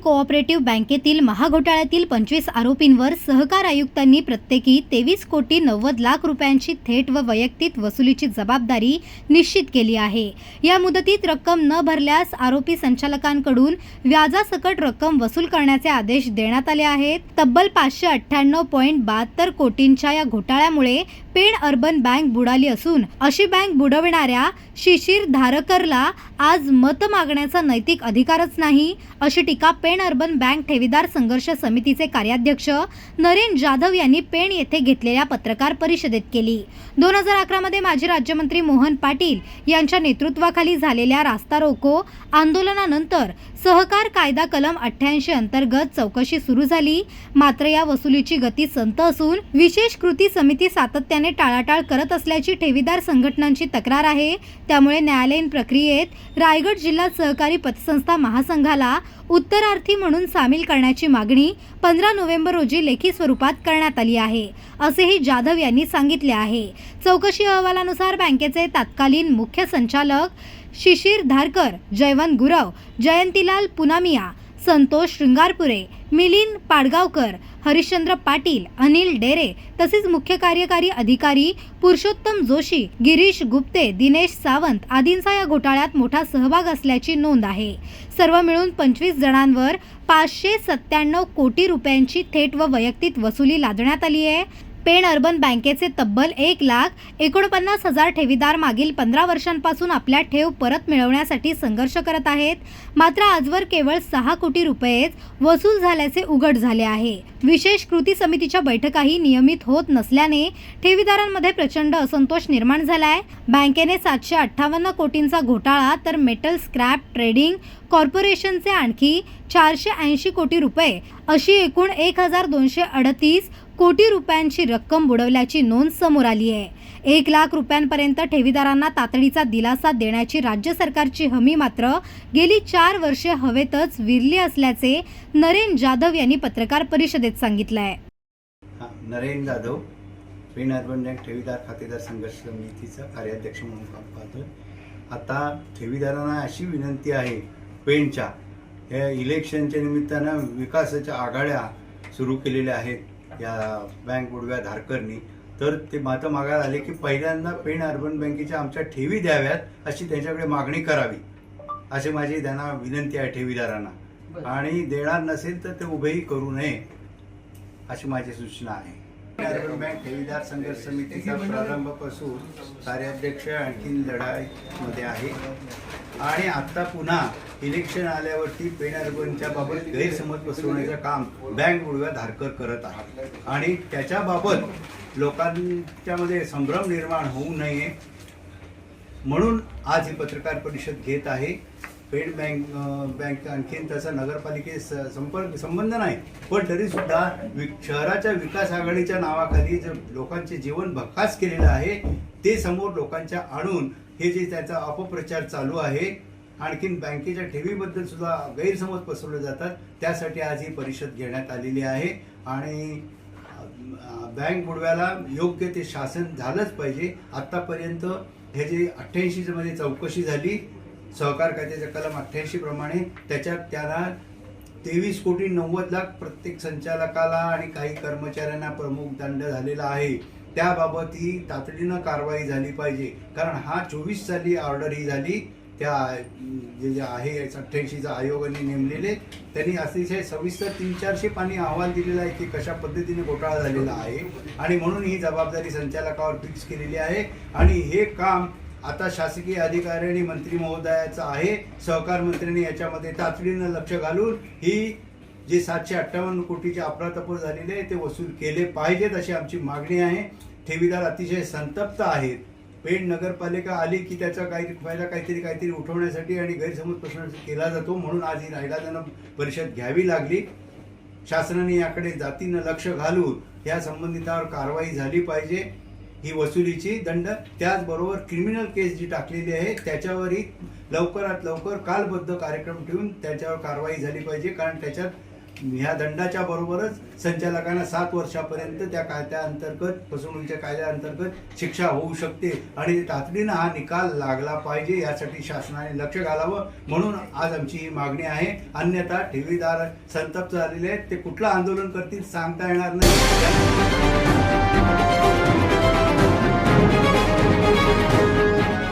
Cooperative बँकेतील महाघोटाळ्यातील पंचवीस आरोपींवर सहकार आयुक्तांनी प्रत्येकी तेवीस कोटी नव्वद लाख रुपयांची थेट व वैयक्तिक वसुलीची जबाबदारी निश्चित केली आहे. या मुदतीत रक्कम न भरल्यास आरोपी संचालकांकडून व्याजासकट रक्कम वसूल करण्याचे आदेश देण्यात आले आहेत. तब्बल पाचशे अठ्ठ्याण्णव पॉईंट बहात्तर कोटींच्या या घोटाळ्यामुळे पेण अर्बन बँक बुडाली असून अशी बँक बुडविणाऱ्या शिशिर धारकरला आज मत मागण्याचा नैतिक अधिकारच नाही अशी टीका पेण अर्बन बँक ठेवीदार संघर्ष समितीचे कार्याध्यक्ष नरेन जाधव यांनी पेण येथे घेतलेल्या पत्रकार परिषदेत केली. दोन हजार अकरामध्ये माजी राज्यमंत्री मोहन पाटील यांच्या नेतृत्वाखाली झालेल्या रास्ता रोको आंदोलनानंतर सहकार कायदा कलम अठ्ठ्याऐंशी अंतर्गत चौकशी सुरू झाली. मात्र या वसुलीची गती संत असून विशेष कृती समिती सातत्याने टाळाटाळ करत असल्याची ठेवीदार संघटनांची तक्रार आहे. त्यामुळे न्यायालयीन प्रक्रियेत रायगड जिल्हा सहकारी पतसंस्था महासंघाला उत्तरार्थ म्हणून सामील करण्याची मागणी पंधरा नोव्हेंबर रोजी लेखी स्वरूपात करण्यात आली आहे असेही जाधव यांनी सांगितले आहे. चौकशी अहवालानुसार बँकेचे तत्कालीन मुख्य संचालक शिशिर धारकर जयवंत गुरव जयंतीलाल पुनामिया संतोष शृंगारपुरे मिलिंद पाडगावकर हरिश्चंद्र पाटील अनिल डेरे तसेच मुख्य कार्यकारी अधिकारी पुरुषोत्तम जोशी गिरीश गुप्ते दिनेश सावंत आदींचा या घोटाळ्यात मोठा सहभाग असल्याची नोंद आहे. सर्व मिळून पंचवीस जणांवर पाचशे सत्त्याण्णव कोटी रुपयांची थेट व वैयक्तिक वसुली लादण्यात आली आहे. पेण अर्बन बँकेचे तब्बल एक लाख एकोणपन्नास हजार ठेवीदार मागील पंधरा वर्षांपासून आपल्या ठेव परत मिळवण्यासाठी संघर्ष करत आहेत. मात्र आजवर केवळ सहा कोटी रुपयेच वसूल झाल्याचे उघड झाले आहे. विशेष कृती समितीच्या बैठकाही नियमित होत नसल्याने ठेवीदारांमध्ये प्रचंड असंतोष निर्माण झालाय. बँकेने सातशे अठ्ठावन्न कोटींचा घोटाळा तर मेटल स्क्रॅप ट्रेडिंग कॉर्पोरेशनचे आणखी चारशे ऐंशी कोटी रुपये अशी एकूण एक हजार दोनशे अडतीस कोटी रुपयांची रक्कम बुडवल्याची नोंद समोर आली आहे. एक लाख रुपयांपर्यंत ठेवीदारांना तातडीचा दिलासा देण्याची राज्य सरकारची हमी मात्र गेली चार वर्षे हवेतच विरली असल्याचे नरेन जाधव यांनी पत्रकार परिषदेत सांगितलं आहे नरेन जाधव पेन अर्बन बँक ठेवीदार खातेदार संघर्ष समितीचा कार्याध्यक्ष म्हणून काम पाहतोय. आता ठेवीदारांना अशी विनंती आहे पेनच्या या इलेक्शनच्या निमित्तानं विकासाच्या आघाड्या सुरू केलेल्या आहेत. या बँक बुडव्या धारकरनी तर ते मातं मागायला आले की पहिल्यांदा पेण अर्बन बँकेच्या आमच्या ठेवी द्याव्यात अशी त्यांच्याकडे मागणी करावी. अशी माझी त्यांना विनंती आहे ठेवीदारांना. आणि देणार नसेल तर ते उभेही करू नये अशी माझी सूचना आहे. अर्बन बँक ठेवीदार संघर्ष समितीचा प्रारंभापासून कार्याध्यक्ष आणखीन लढाईमध्ये आहे. आणि आता पुन्हा इलेक्शन आल्यावरती पेण अर्बनच्या बाबत गैरसमज पसरवण्याचं काम बँक बुडव्या धारकर करत आहे आणि त्याच्याबाबत लोकांच्यामध्ये संभ्रम निर्माण होऊ नये म्हणून आज ही पत्रकार परिषद घेत आहे. पेड बँक बँक आणखीन त्याचा नगरपालिकेस संपर्क संबंध नाही. पण तरीसुद्धा वि शहराच्या विकास आघाडीच्या नावाखाली जे लोकांचे जीवन भकास केलेलं आहे ते समोर लोकांच्या आणून हे जे त्याचा अपप्रचार चालू आहे आणखीन बँकेच्या ठेवीबद्दल सुद्धा गैरसमज पसरवले जातात त्यासाठी आज ही परिषद घेण्यात आलेली आहे. आणि बँक बुडव्याला योग्य ते शासन झालंच पाहिजे. आत्तापर्यंत हे जे अठ्ठ्याऐंशी मध्ये चौकशी झाली सहकार कायद्याच्या कलम अठ्ठ्याऐंशी प्रमाणे त्याच्यात त्याला तेवीस कोटी नव्वद लाख प्रत्येक संचालकाला आणि काही कर्मचाऱ्यांना प्रमुख दंड झालेला आहे. त्याबाबत ही तातडीनं कारवाई झाली पाहिजे. कारण हा चोवीस साली ऑर्डर ही झाली. त्या जे जे आहे अठ्ठ्याऐंशीचा आयोगाने नेमलेले. त्यांनी अतिशय सविस्तर तीन चारशे पाणी अहवाल दिलेला आहे की कशा पद्धतीने घोटाळा झालेला आहे. आणि म्हणून ही जबाबदारी संचालकावर फिक्स केलेली आहे. आणि हे काम आता शासकीय अधिकारी आणि मंत्री महोदयाचं आहे. सहकार मंत्र्यांनी याच्यामध्ये तातडीनं लक्ष घालून ही जे सातशे अठ्ठावन्न कोटीचे अफरातफर झालेले आहे ते वसूल केले पाहिजेत अशी आमची मागणी आहे. ठेवीदार अतिशय संतप्त आहेत. पेण नगरपालिका आली की त्याचा काही पहिला काहीतरी काहीतरी उठवण्यासाठी आणि गैरसमज पसरवण्यासाठी केला जातो म्हणून आज ही रायलाजन परिषद घ्यावी लागली. शासनाने याकडे जातीनं लक्ष घालून या संबंधितावर कारवाई झाली पाहिजे. ही वसुलीची दंड. त्याचबरोबर क्रिमिनल केस जी टाकलेली आहे त्याच्यावरही लवकरात लवकर कालबद्ध कार्यक्रम ठेवून त्याच्यावर कारवाई झाली पाहिजे. कारण त्याच्यात ह्या दंडाच्या बरोबरच संचालकांना सात वर्षापर्यंत त्या कायद्या अंतर्गत फसवणुकीच्या कायद्या अंतर्गत शिक्षा होऊ शकते. आणि तातडीनं हा निकाल लागला पाहिजे यासाठी शासनाने लक्ष घालावं. म्हणून आज आमची ही मागणी आहे. अन्यथा ठेवीदार संतप्त झालेले आहेत. ते कुठलं आंदोलन करतील सांगता येणार नाही. Thank you.